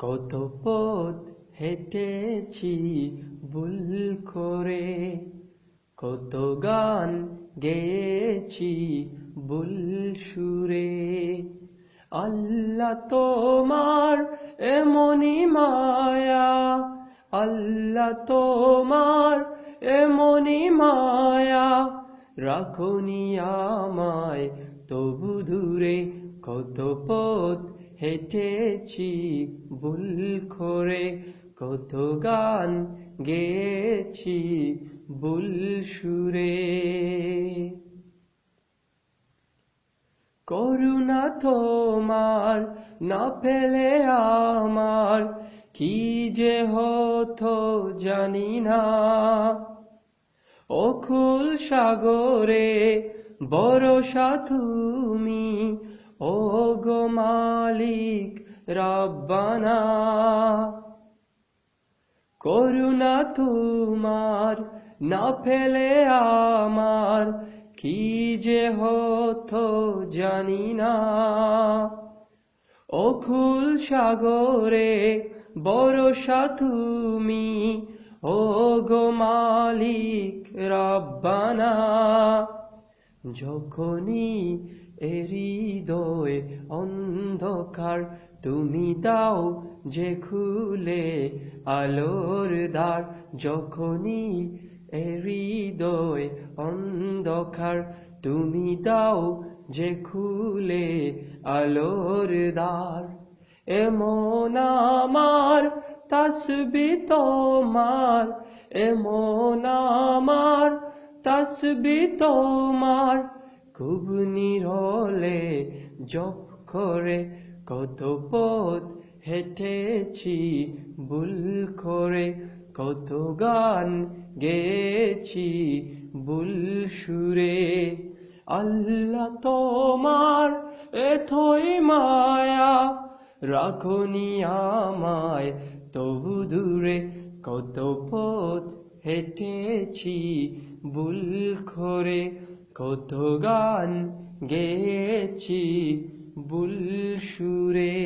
কত পথ হেঁটেছি ভুল করে, কত গান গেয়েছি ভুল সুরে। আল্লাহ তোমার এমনি মায়া, আল্লাহ তোমার এমনি মায়া। রাখনি আমায় তবু দূরে কত পথ হেঁটেছি ভুল করে কত গান গেয়েছি ভুল সুরে করুণা তোমার না পেলে আমার, কি যে হতো জানি না। অকুল সাগরে বরসা তুমি ও গো মালিক রব্বানা, করুণা তোমার না ফেলে আমার, কি যে হতো জানি না। অকুল সাগরে বরসা তুমি ও গো মালিক রব্বানা। যখনই হৃদয় অন্ধকার, তুমি দাও যে খুলে আলোর দ্বার। যখনই হৃদয় অন্ধকার, তুমি দাও যে খুলে আলোর দ্বার। এমন আমার তসবি তোমার, এমন আমার তসবি তোমার খুব নিরলে জপ করে কত পথ হেঁটেছি ভুল করে, কত গান গেয়েছি ভুল সুরে। আল্লাহ তোমার এথই মায়া রাখনি আমায় তবু দূরে কত পথ হেঁটেছি ভুল করে কত গান গেয়েছি বুল সুরে